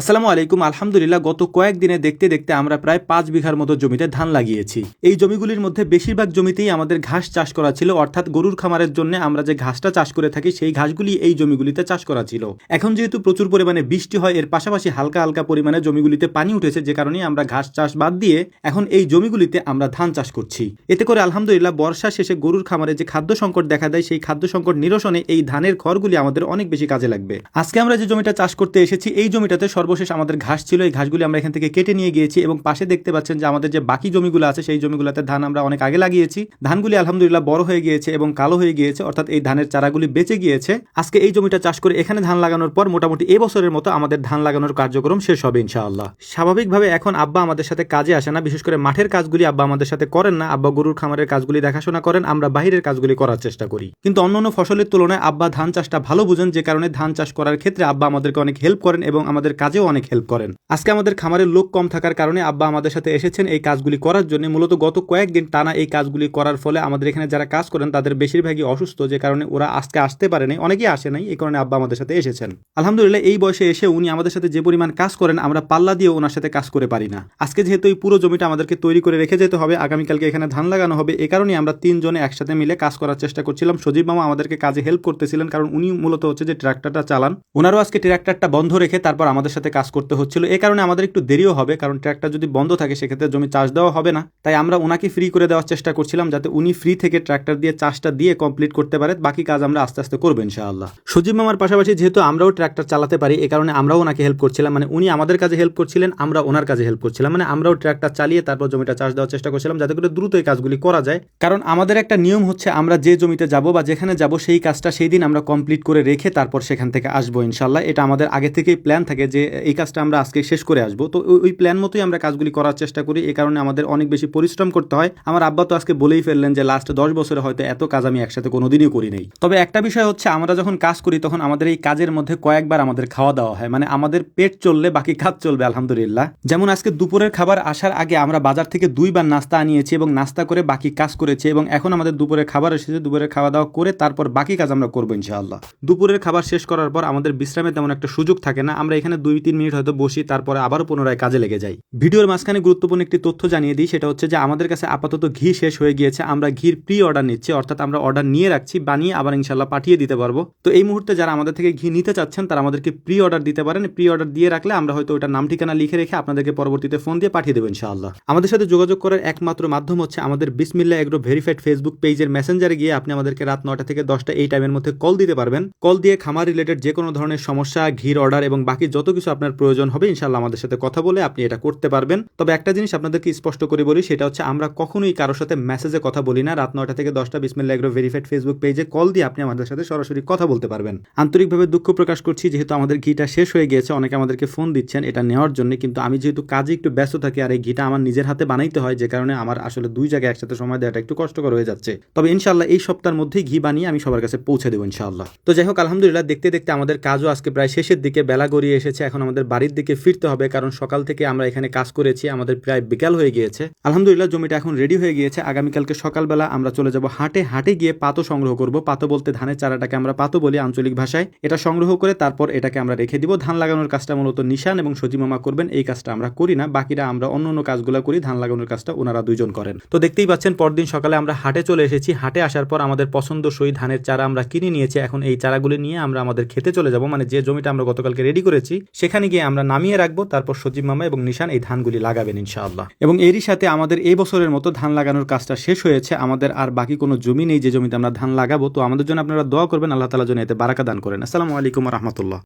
আসসালামু আলাইকুম। আলহামদুলিল্লাহ, গত কয়েকদিনে দেখতে দেখতে আমরা প্রায় পাঁচ বিঘার মতো জমিতে ধান লাগিয়েছি। এই জমিগুলির মধ্যে বেশিরভাগ জমিতেই আমাদের ঘাস চাষ করা ছিল, অর্থাৎ গরুর খামারের জন্য আমরা যে ঘাসটা চাষ করে থাকি, সেই ঘাসগুলি এই জমিগুলিতে চাষ করা ছিল। এখন যেহেতু প্রচুর পরিমাণে বৃষ্টি হয়, এর পাশাপাশি হালকা হালকা পরিমাণে জমিগুলিতে পানি উঠেছে, যে কারণে আমরা ঘাস চাষ বাদ দিয়ে এখন এই জমিগুলিতে আমরা ধান চাষ করছি। এতে করে আলহামদুলিল্লাহ বর্ষা শেষে গরুর খামারে যে খাদ্য সংকট দেখা দেয়, সেই খাদ্য সংকট নিরসনে এই ধানের খড়গুলি আমাদের অনেক বেশি কাজে লাগবে। আজকে আমরা যে জমিটা চাষ করতে এসেছি, এই জমিটাতে সর্বশেষ আমাদের ঘাস ছিল, এই ঘাসগুলি আমরা এখান থেকে কেটে নিয়ে গিয়েছি এবং পাশে দেখতে পাচ্ছেন যে আমাদের যে বাকি জমিগুলো আছে, সেই জমিগুলোতে ধান আমরা অনেক আগে লাগিয়েছি। ধানগুলি আলহামদুলিল্লাহ বড় হয়ে গিয়েছে এবং কালো হয়ে গিয়েছে, অর্থাৎ এই ধানের চারাগুলি বেঁচে গিয়েছে। আজকে এই জমিটা চাষ করে এখানে ধান লাগানোর পর মোটামুটি এই বছরের মতো আমাদের ধান লাগানোর কার্যক্রম শেষ হবে ইনশাআল্লাহ। স্বাভাবিকভাবে এখন আব্বা আমাদের সাথে কাজে আসে না, বিশেষ করে মাঠের কাজগুলি আব্বা আমাদের সাথে করেন না, আব্বা গরুর খামারের কাজগুলি দেখাশোনা করেন, আমরা বাহিরের কাজগুলি করার চেষ্টা করি। কিন্তু অন্যান্য ফসলের তুলনায় আব্বা ধান চাষটা ভালো বুঝেন, যে কারণে ধান চাষ করার ক্ষেত্রে আব্বা আমাদেরকে অনেক হেল্প করেন এবং আমাদের কাজেও অনেক হেল্প করেন। আজকে আমাদের খামারের লোক কম থাকার কারণে আব্বা আমাদের সাথে এসেছেন এই কাজগুলি করার জন্য। মূলত গত কয়েকদিন টানা এই কাজগুলি করার ফলে আমাদের এখানে যারা কাজ করেন, তাদের বেশিরভাগই অসুস্থ, যে কারণে ওরা আজকে আসতে পারেনি। অনেকেই আসে নাই, এই কারণে আব্বা আমাদের সাথে এসেছেন। আলহামদুলিল্লাহ, এই বয়সে এসে উনি আমাদের সাথে যে পরিমাণ কাজ করেন, আমরা পাল্লা দিয়ে ওনার সাথে কাজ করে পারি না। আজকে যেহেতু এই পুরো জমিটা আমাদেরকে তৈরি করে রেখে যেতে হবে, আগামীকালকে এখানে ধান লাগানো হবে, এ কারণে আমরা তিনজনে একসাথে মিলে কাজ করার চেষ্টা করছিলাম। সজীব মামা আমাদেরকে কাজে হেল্প করতেছিলেন, কারণ উনি মূলত হচ্ছে যে ট্রাক্টরটা চালান। ওনারও আজকে ট্রাক্টরটা বন্ধ রেখে তারপর আমাদের সাথে কাজ করতে হচ্ছিল। এ কারণে আমাদের একটু দেরিও হবে, কারণ ট্রাক্টর যদি বন্ধ থাকে, সেক্ষেত্রে জমি চাষ দেওয়া হবে না। তাই আমরা ওনাকে ফ্রি করে দেওয়ার চেষ্টা করছিলাম, যাতে উনি ফ্রি থেকে ট্রাক্টর দিয়ে চাষটা দিয়ে কমপ্লিট করতে পারে। বাকি কাজ আমরা আস্তে আস্তে করব ইনশাআল্লাহ। সজীব মামার পাশাপাশি যেহেতু আমরাও ট্রাক্টর চালাতে পারি, এ কারণে আমরাও ওনাকে হেল্প করছিলাম। মানে উনি আমাদের কাজে হেল্প করছিলেন, আমরা ওনার কাজে হেল্প করছিলাম। মানে আমরাও ট্রাক্টর চালিয়ে তারপর জমিটা চাষ দেওয়ার চেষ্টা করছিলাম, যাতে করে দ্রুত এই কাজগুলি করা যায়। কারণ আমাদের একটা নিয়ম হচ্ছে, আমরা যে জমিতে যাব বা যেখানে যাব, সেই কাজটা সেই দিন আমরা কমপ্লিট করে রেখে তারপর সেখান থেকে আসব ইনশাল্লাহ এটা আমাদের আগে থেকেই প্ল্যান থাকে যে এই কাজটা আমরা আজকে শেষ করে আসব। তো ওই- প্ল্যান মতোই আমরা কাজগুলি করার চেষ্টা করি এই কারণে আমাদের অনেক বেশি পরিশ্রম করতে হয়। আমার আব্বা তো আজকে বলেই ফেললেন যে লাস্ট দশ বছরে হয়তো এত কাজ আমি একসাথে কোনোদিনই করি নেই। তবে একটা বিষয় হচ্ছে, আমরা যখন কাজ করি, তখন আমাদের এই কাজের মধ্যে কয়েকবার আমাদের খাওয়া দাওয়া হয়। মানে আমাদের পেট চললে বাকি কাজ চলবে, আলহামদুলিল্লাহ। যেমন আজকে দুপুরের খাবার আসার আগে আমরা বাজার থেকে দুইবার নাস্তা আনিয়েছি এবং নাস্তা করে বাকি কাজ করেছি এবং এখন আমাদের দুপুরের খাবার এসেছে। দুপুরের খাওয়া দাওয়া করে তারপর বাকি কাজ আমরা করব ইনশাআল্লাহ। দুপুরের খাবার শেষ করার পর আমাদের বিশ্রামে তেমন একটা সুযোগ থাকে না। আমরা এখানে দুই তিন মিনিট হয়তো বসি, তারপরে আবারও পুনরায় কাজে লেগে যাই। ভিডিওর মাঝখানে গুরুত্বপূর্ণ একটি তথ্য জানিয়ে দিই, সেটা হচ্ছে যে আমাদের কাছে আপাতত ঘি শেষ হয়ে গিয়েছে, আমরা ঘির প্রি অর্ডার নিচ্ছি, অর্থাৎ আমরা অর্ডার নিয়ে রাখছি, বানিয়ে আবার ইনশাল্লাহ পাঠিয়ে দিতে পারব। তো এই মুহূর্তে যারা আমাদের থেকে ঘি নিতে চাচ্ছেন, তারা আমাদেরকে প্রি অর্ডার দিতে পারেন প্রি অর্ডার দিয়ে রাখলে আমরা হয়তো ওটা নাম ঠিকানা লিখে রেখে আপনাদেরকে পরবর্তীতে ফোন দিয়ে পাঠিয়ে দেবো ইনশাআল্লাহ। আমাদের সাথে যোগাযোগ করার একমাত্র মাধ্যম হচ্ছে আমাদের বিসমিল্লা এগ্রো ভেরিফাইড ফেসবুক পেজের মেসেঞ্জারে গিয়ে আপনি আমাদেরকে রাত নটা থেকে দশটা এই টাইমের মধ্যে কল দিতে পারবেন। কল দিয়ে খামার রিলেটেড যে কোনো ধরনের সমস্যা, ঘির অর্ডার এবং বাকি যত কিছু আপনার প্রয়োজন হবে ইনশাল্লাহ আমাদের সাথে কথা বলে আপনি এটা করতে পারবেন। তবে একটা জিনিস আপনাদেরকে স্পষ্ট করে বলি, সেটা হচ্ছে আমরা কখনোই কারোর সাথে মেসেজে কথা বলি না। রাত নয়টা থেকে দশটা বিসমিল্লা এগ্রো ভেরিফাইড ফেসবুক পেজে কল দিয়ে আপনি আমাদের সাথে সরাসরি কথা বলতে পারবেন। আন্তরিকভাবে দুঃখ প্রকাশ করছি, যেহেতু আমাদের ঘিটা শেষ হয়ে গিয়েছে, অনেকে আমাদেরকে ফোন দিচ্ছেন এটা নেওয়ার জন্য, কিন্তু আমি যেহেতু কাজে একটু ব্যস্ত থাকি আর এই ঘিটা আমার নিজের হাতে বানাইতে হয়, যে কারণে আমার আসলে দুই জায়গায় একসাথে সময় দেওয়াটা একটু কষ্টকর হয়ে যাচ্ছে। তবে ইনশাল্লাহ এই সপ্তাহের মধ্যেই ঘি বানিয়ে আমি সবার কাছে পৌঁছে দেবো ইনশাল্লাহ তো যাই হোক, আলহামদুলিল্লাহ, দেখতে দেখতে আমাদের কাজও আজকে প্রায় শেষের দিকে, বেলা গড়িয়ে এসেছে, এখন আমাদের বাড়ির দিকে ফিরতে হবে, কারণ সকাল থেকে আমরা এখানে কাজ করেছি, আমাদের প্রায় বিকাল হয়ে গিয়েছে। আলহামদুলিল্লাহ, জমিটা এখন রেডি হয়ে গিয়েছে। আগামীকালকে সকালবেলা আমরা চলে যাব হাটে। হাটে গিয়ে পাতো সংগ্রহ করব। পাতো বলতে ধানের চারাটাকে আমরা পাতো বলি আঞ্চলিক ভাষায়। এটা সংগ্রহ করে তারপর এটাকে আমরা রেখে দিব। ধান লাগানোর কাজটা মূলত নিশান এবং সজিমামা করবেন। এই কাজটা আমরা করি না। বাকিরা আমরা অন্য অন্য কাজগুলো করি। ধান লাগানোর কাজটা ওনারা দুইজন করেন। তো দেখতেই পাচ্ছেন, পরদিন সকালে আমরা হাটে চলে এসেছি। হাটে আসার পর আমাদের পছন্দসই ধানের চারা আমরা কিনে নিয়েছি। এখন এই চারাগুলি নিয়ে আমরা আমাদের খেতে চলে যাব। মানে যে জমিটা আমরা গতকালকে রেডি করেছি সেখানে গিয়ে আমরা নামিয়ে রাখব, তারপর সজীব মামা এবং নিশান এই ধানগুলি লাগাবেন ইনশাআল্লাহ। এবং এরই সাথে আমাদের এই বছরের মতো ধান লাগানোর কাজটা শেষ হয়েছে, আমাদের আর বাকি কোনো জমি নেই, যে জমিতে আমরা ধান লাগাবো। তো আমাদের জন্য আপনারা দোয়া করবেন, আল্লাহ তালা যেন এতে বারাকা দান করেন। আসসালামু আলাইকুম রহমতুল্লাহ।